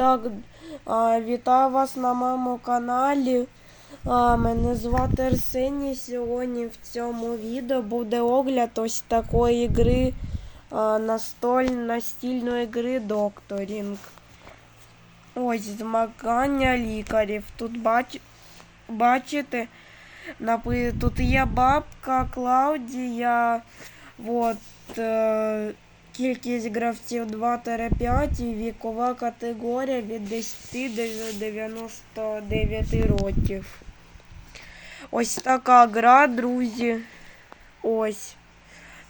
Так, вітаю вас на моєму каналі. Мене звати Арсеній. Сьогодні в цьому відео буде огляд ось такої гри настоль, настільної гри Докторінг. Ось змагання лікарів. Тут бач, бачите, тут є бабка Клаудія. Вот, е, кількість гравців 2-5 і вікова категорія від 10 до 99 років. Ось така гра, друзі. Ось.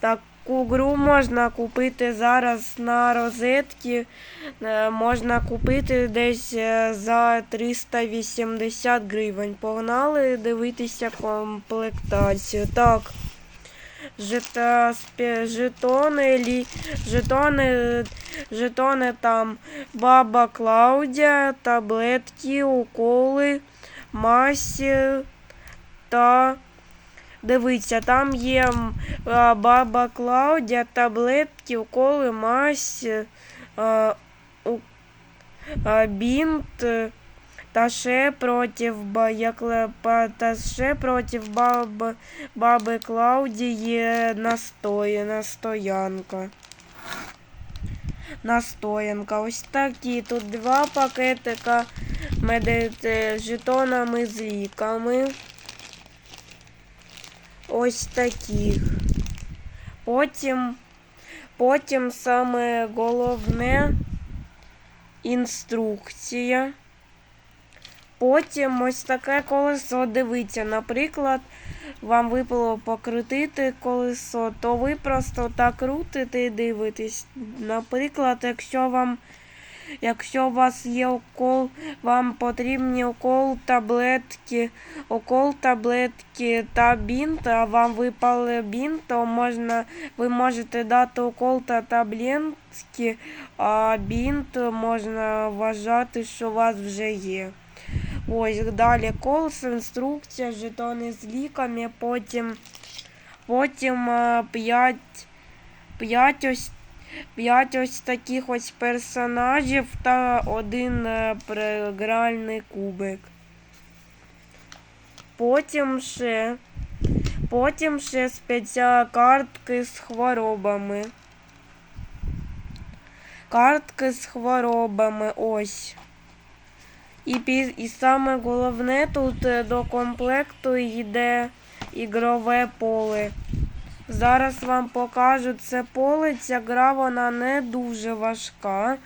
Таку гру можна купити зараз на розетки. Е, Можна купити десь е, за 380 гривень. Погнали дивитися комплектацію. Так. Жета, жетони, лі, жетони, жетони там баба Клаудія, таблетки, уколи, масі та дивіться, там є баба Клаудія, таблетки, уколи, мазь, бінт. Е, Та ще проти ба, як, ле- па- та баби, Клаудії настої, настоянка. Настоянка. Ось такі. Тут два пакетика меди, е, жетонами з ліками. Ось таких. Потім, потім саме головне інструкція. Потім ось таке колесо дивіться. Наприклад, вам випало покрутити колесо, то ви просто так крутите і дивитесь. Наприклад, якщо вам Якщо у вас є укол, вам потрібні укол таблетки, укол таблетки та бінт, а вам випали бінт, то можна, ви можете дати укол та таблетки, а бінт можна вважати, що у вас вже є. Ось далі колес, інструкція, жетони з ліками, потім, потім 5, 5 ось П'ять ось таких ось персонажів та один е, гральний кубик. Потім ще, потім ще спеціальні картки з хворобами. Картки з хворобами ось. І, і саме головне тут е, до комплекту йде ігрове поле. Зараз вам покажу це поле. Ця гра вона не дуже важка.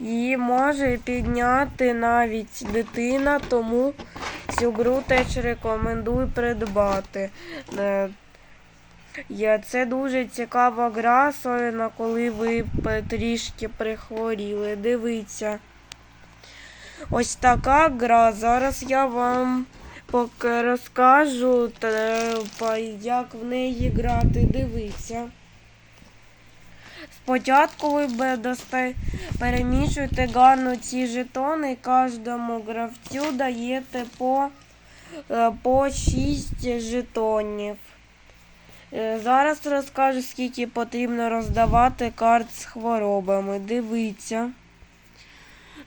Її може підняти навіть дитина, тому цю гру теж рекомендую придбати. Е, Це дуже цікава гра, особливо коли ви трішки прихворіли. Дивіться. Ось така гра. Зараз я вам поки розкажу, па- як в неї грати, дивіться. Спочатку ви дасте, перемішуєте гарно ці жетони, кожному гравцю даєте по, е, по 6 жетонів. Е, Зараз розкажу, скільки потрібно роздавати карт з хворобами. Дивіться.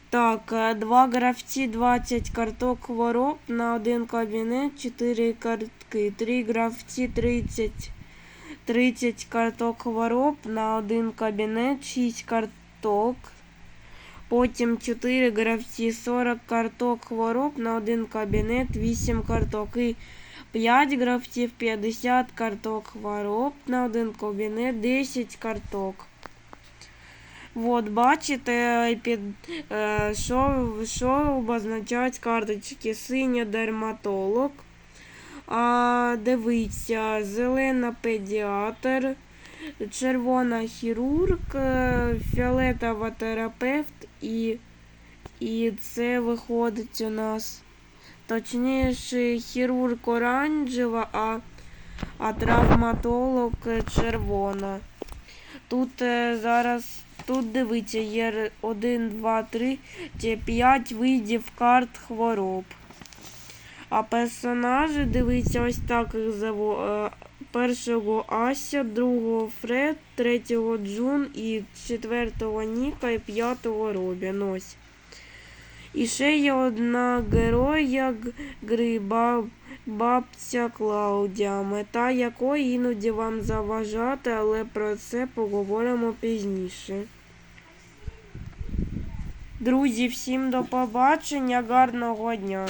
Так, е, два гравці 20 карток хвороб на один кабінет, 4 картки. Три гравці 30, 30 карток хвороб на один кабінет, 6 карток. Потім 4 гравці 40 карток хвороб на один кабінет, 8 карток. І 5 гравців 50 карток хвороб на один кабінет, 10 карток. От, бачите, під, е, що, що обозначають карточки? Синя дерматолог. А, дивіться, зелена педіатр, червона хірург, е, фіолетова терапевт і, і це виходить у нас. Точніше, хірург оранжева, а, а травматолог червона. Тут е, зараз тут дивіться, є 1, 2, 3, 5 видів карт хвороб. А персонажі, дивіться, ось так їх зову. Е, Першого Ася, другого Фред, третього Джун і четвертого Ніка і п'ятого Робін. Ось. І ще є одна героя гри бабця Клаудія, мета якої іноді вам заважати, але про це поговоримо пізніше. Друзі, всім до побачення, гарного дня!